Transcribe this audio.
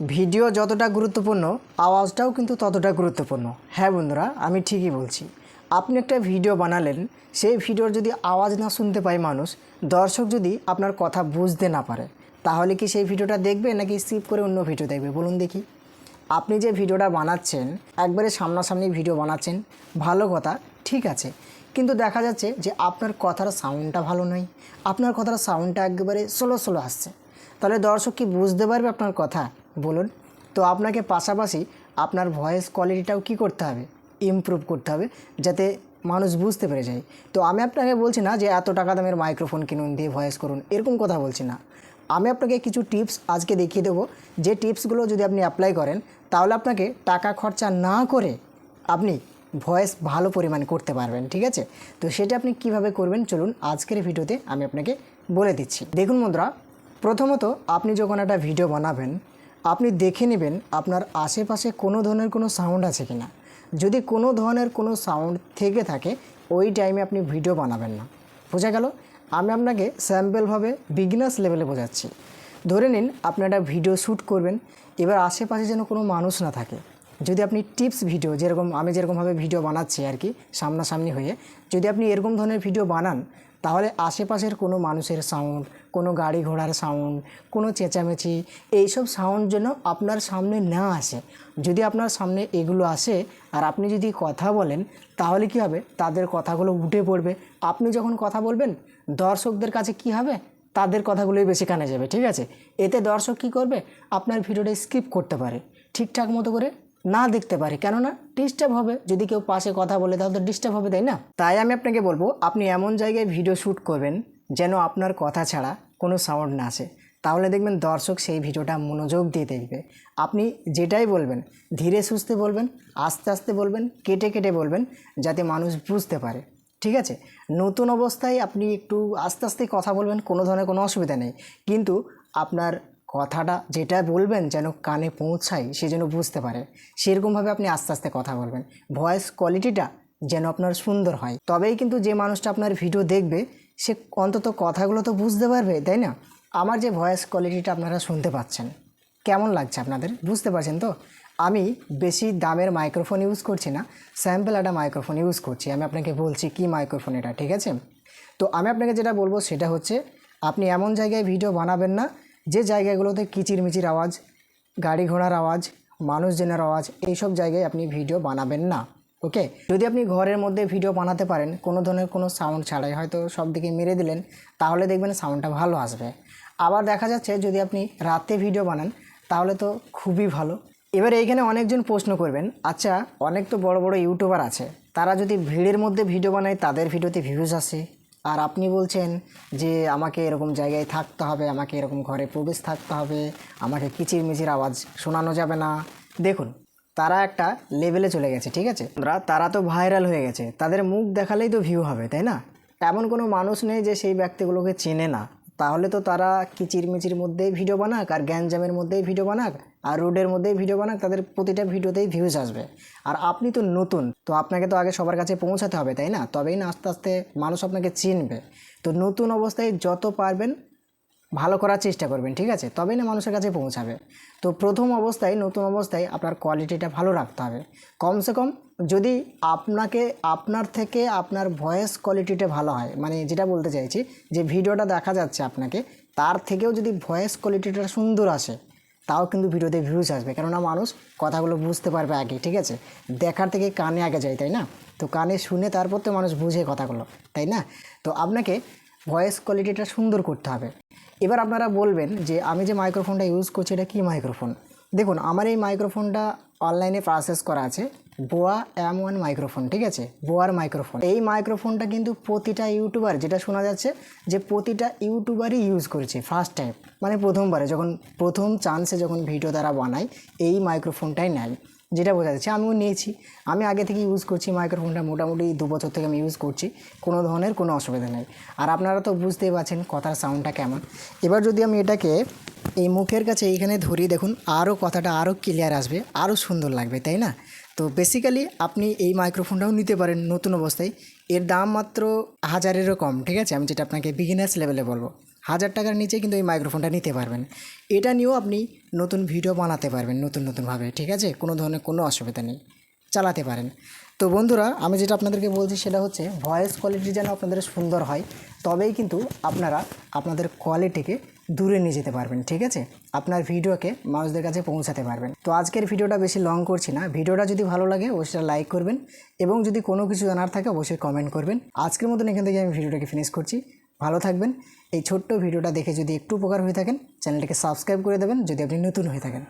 Video যতটা গুরুত্বপূর্ণ, আওয়াজটাও কিন্তু ততটা গুরুত্বপূর্ণ। হ্যাঁ বন্ধুরা, আমি ঠিকই বলছি। আপনি একটা ভিডিও বানালেন, সেই ভিডিওর যদি আওয়াজ না শুনতে পায় মানুষ, দর্শক যদি আপনার কথা বুঝতে না পারে, তাহলে কি সেই ভিডিওটা দেখবে নাকি স্কিপ করে অন্য ভিডিও দেখবে? বলুন দেখি। আপনি যে ভিডিওটা বানাচ্ছেন, একবারে সামনাসামনি ভিডিও বানাচ্ছেন, ভালো কথা, ঠিক আছে। কিন্তু দেখা যাচ্ছে যে আপনার কথার সাউন্ডটা ভালো নয়। আপনার কথার সাউন্ডটা একেবারে স্লো স্লো আসছে। তাহলে দর্শক কি বুঝতে পারবে আপনার কথা? বলুন। তো আপনাকে পাশাপাশি আপনার ভয়েস কোয়ালিটিটাও কি করতে হবে? ইমপ্রুভ করতে হবে, যাতে মানুষ বুঝতে পেরে যায়। তো আমি আপনাকে বলছি না যে এত টাকা দামের মাইক্রোফোন কিনুন, দিয়ে ভয়েস করুন, এরকম কথা বলছি না। আমি আপনাকে কিছু টিপস আজকে দেখিয়ে দেবো। যে টিপসগুলো যদি আপনি অ্যাপ্লাই করেন, তাহলে আপনাকে টাকা খরচা না করে আপনি ভয়েস ভালো পরিমাণে করতে পারবেন, ঠিক আছে? তো সেটা আপনি কীভাবে করবেন, চলুন আজকের ভিডিওতে আমি আপনাকে বলে দিচ্ছি। দেখুন বন্ধুরা, প্রথমত আপনি যখন একটা ভিডিও বানাবেন আপনি দেখে নেবেন আপনার আশেপাশে কোনো ধরনের কোনো সাউন্ড আছে কি না যদি কোনো ধরনের কোনো সাউন্ড থেকে থাকে, ওই টাইমে আপনি ভিডিও বানাবেন না। বোঝা গেল? আমি আপনাকে স্যাম্পলভাবে বিগিনার্স লেভেলে বোঝাচ্ছি। ধরে নিন আপনি একটা ভিডিও শ্যুট করবেন, এবার আশেপাশে যেন কোনো মানুষ না থাকে। যদি আপনি টিপস ভিডিও যেরকম আমি যেরকমভাবে ভিডিও বানাচ্ছি আর কি, সামনাসামনি হয়ে, যদি আপনি এরকম ধরনের ভিডিও বানান তাহলে আশেপাশের কোনো মানুষের সাউন্ড কোনো গাড়ি ঘোড়ার সাউন্ড কোনো চেঁচামেচি, এইসব সাউন্ড যেন আপনার সামনে না আসে। যদি আপনার সামনে এগুলো আসে, আর আপনি যদি কথা বলেন, তাহলে কি হবে? তাদের কথাগুলো উঠে পড়বে। আপনি যখন কথা বলবেন, দর্শকদের কাছে কি হবে? তাদের কথাগুলোই বেশি কানে যাবে, ঠিক আছে? এতে দর্শক কি করবে? আপনার ভিডিওটা স্কিপ করতে পারে। ঠিকঠাক মতো করে না দেখতে পারে। কেননা ডিস্টার্ব হবে। যদি কেউ পাশে কথা বলে, তাহলে তো ডিস্টার্ব হবে, তাই না? তাই আমি আপনাকে বলব, আপনি এমন জায়গায় ভিডিও শ্যুট করবেন যেন আপনার কথা ছাড়া কোনো সাউন্ড না আসে। তাহলে দেখবেন দর্শক সেই ভিডিওটা মনোযোগ দিয়ে দেখবে। আপনি যেটাই বলবেন, ধীরে সুস্থে বলবেন, আস্তে আস্তে বলবেন, কেটে কেটে বলবেন, যাতে মানুষ বুঝতে পারে। ঠিক আছে? নতুন অবস্থায় আপনি একটু আস্তে আস্তে কথা বলবেন, কোনো ধরনের কোনো অসুবিধা নেই। কিন্তু আপনার কথাটা যেটা বলবেন যেন কানে পৌঁছায়, সে যেন বুঝতে পারে। সেরকমভাবে আপনি আস্তে আস্তে কথা বলবেন। ভয়েস কোয়ালিটিটা যেন আপনার সুন্দর হয়। তবেই কিন্তু যে মানুষটা আপনার ভিডিও দেখবে, সে অন্তত কথাগুলো তো বুঝতে পারবে, তাই না? আমার যে ভয়েস কোয়ালিটিটা আপনারা শুনতে পাচ্ছেন, কেমন লাগছে আপনাদের? বুঝতে পারছেন তো? আমি বেশি দামের মাইক্রোফোন ইউজ করছি না স্যাম্পল একটা মাইক্রোফোন ইউজ করছি। আমি আপনাকে বলছি কি মাইক্রোফোন এটা, ঠিক আছে? তো আমি আপনাকে যেটা বলব সেটা হচ্ছে, আপনি এমন জায়গায় ভিডিও বানাবেন না যে জায়গাগুলোতে কিচিরমিচির আওয়াজ, গাড়ি ঘোড়ার আওয়াজ, মানুষজনের আওয়াজ, এইসব জায়গায় আপনি ভিডিও বানাবেন না, ওকে? যদি আপনি ঘরের মধ্যে ভিডিও বানাতে পারেন, কোনো ধরনের কোনো সাউন্ড ছাড়াই হয়তো সব দিকে মেরে দিলেন, তাহলে দেখবেন সাউন্ডটা ভালো আসবে। আবার দেখা যাচ্ছে যদি আপনি রাতে ভিডিও বানান, তাহলে তো খুবই ভালো। এবার এইখানে অনেকজন প্রশ্ন করবেন আচ্ছা অনেক তো বড় বড় ইউটিউবার আছে, তারা যদি ভিড়ের মধ্যে ভিডিও বানায়, তাদের ভিডিওতে ভিউজ আসে? আর আপনি বলছেন যে আমাকে এরকম জায়গায় থাকতে হবে, আমাকে এরকম ঘরে প্রবেশ থাকতে হবে, আমাকে কিচিরমিচির আওয়াজ শোনানো যাবে না। দেখুন, তারা একটা লেভেলে চলে গেছে, ঠিক আছে? তারা তো ভাইরাল হয়ে গেছে। তাদের মুখ দেখালেই তো ভিউ হবে, তাই না? এমন কোনো মানুষ নেই যে সেই ব্যক্তিগুলোকে চেনে না। তাহলে তো তারা কিচিরমিচির মধ্যেই ভিডিও বানাক আর গ্যাঞ্জামের মধ্যেই ভিডিও বানাক। আর রোডের মধ্যেই ভিডিও বানাক তাদের প্রতিটা ভিডিওতেই ভিউজ আসবে। আর আপনি তো নতুন, তো আপনাকে তো আগে সবার কাছে পৌঁছাতে হবে, তাই না? তবেই না, আস্তে আস্তে মানুষ আপনাকে চিনবে। তো নতুন অবস্থায় যত পারবেন, ভালো করার চেষ্টা করবেন, ঠিক আছে? তবেই না মানুষের কাছে পৌঁছাবে। তো প্রথম অবস্থায়, নতুন অবস্থায় আপনার কোয়ালিটিটা ভালো রাখতে হবে। কমসে কম যদি আপনাকে, আপনার থেকে আপনার ভয়েস কোয়ালিটিটা ভালো হয় মানে যেটা বলতে চাইছি, যে ভিডিওটা দেখা যাচ্ছে আপনাকে, তার থেকেও যদি ভয়েস কোয়ালিটিটা সুন্দর আসে তাও কিন্তু ভিডিওতে ভিউজ আসবে। কেননা মানুষ কথাগুলো বুঝতে পারবে আগে, ঠিক আছে? দেখার থেকে কানে আগে যায়, তাই না? তো কানে শুনে তারপর তো মানুষ বুঝে কথাগুলো, তাই না? তো আপনাকে ভয়েস কোয়ালিটিটা সুন্দর করতে হবে। এবার আপনারা বলবেন যে, আমি যে মাইক্রোফোনটা ইউজ করছি, এটা কী মাইক্রোফোন দেখুন, আমার এই মাইক্রোফোনটা অনলাইনে প্রসেস করা আছে। বোয়া এম ওয়ান মাইক্রোফোন ঠিক আছে? বোয়ার মাইক্রোফোন এই মাইক্রোফোনটা কিন্তু প্রতিটা ইউটিউবার যেটা শোনা যাচ্ছে যে প্রতিটা ইউটিউবারই ইউজ করছে ফার্স্ট টাইম মানে প্রথমবারে। যখন প্রথম চান্সে যখন ভিডিও তারা বানায়, এই মাইক্রোফোনটাই নেয়। যেটা বোঝা যাচ্ছে, আমিও নিয়েছি। আমি আগে থেকে ইউজ করছি মাইক্রোফোনটা মোটামুটি দু বছর থেকে আমি ইউজ করছি। কোনো ধরনের কোনো অসুবিধা নেই। আর আপনারা তো বুঝতেই পারছেন কথার সাউন্ডটা কেমন। এবার যদি আমি এটাকে এই মুখের কাছে এইখানে ধরি, দেখুন আরও কথাটা আরও ক্লিয়ার আসবে আরও সুন্দর লাগবে, তাই না? তো বেসিক্যালি আপনি এই মাইক্রোফোনটাও নিতে পারেন নতুন অবস্থায়। এর দাম মাত্র হাজারেরও কম, ঠিক আছে? আমি যেটা আপনাকে বিগিনার্স লেভেলে বলব। হাজার টাকার নিচে কিন্তু এই মাইক্রোফোনটা নিতে পারবেন। এটা নিয়েও আপনি নতুন ভিডিও বানাতে পারবেন, নতুন, নতুনভাবে, ঠিক আছে? কোনো ধরনের কোনো অসুবিধা নেই। চালাতে পারেন। তো বন্ধুরা, আমি যেটা আপনাদেরকে বলছি সেটা হচ্ছে ভয়েস কোয়ালিটি যেন আপনাদের সুন্দর হয়, তবেই কিন্তু আপনারা আপনাদের কোয়ালিটিকে দূরে নিয়ে যেতে পারবেন, ঠিক আছে? আপনার ভিডিওকে মানুষদের কাছে পৌঁছাতে পারবেন। তো আজকের ভিডিওটা বেশি লং করছি না। ভিডিওটা যদি ভালো লাগে, অবশ্যই লাইক করবেন এবং যদি কোনো কিছু জানার থাকে, অবশ্যই কমেন্ট করবেন। আজকের মতন এখান থেকে আমি ভিডিওটাকে ফিনিশ করছি। ভালো থাকবেন। এই ছোট্ট ভিডিওটা দেখে যদি একটু উপকার হয়ে থাকেন, চ্যানেলটাকে সাবস্ক্রাইব করে দেবেন যদি আপনি নতুন হয়ে থাকেন।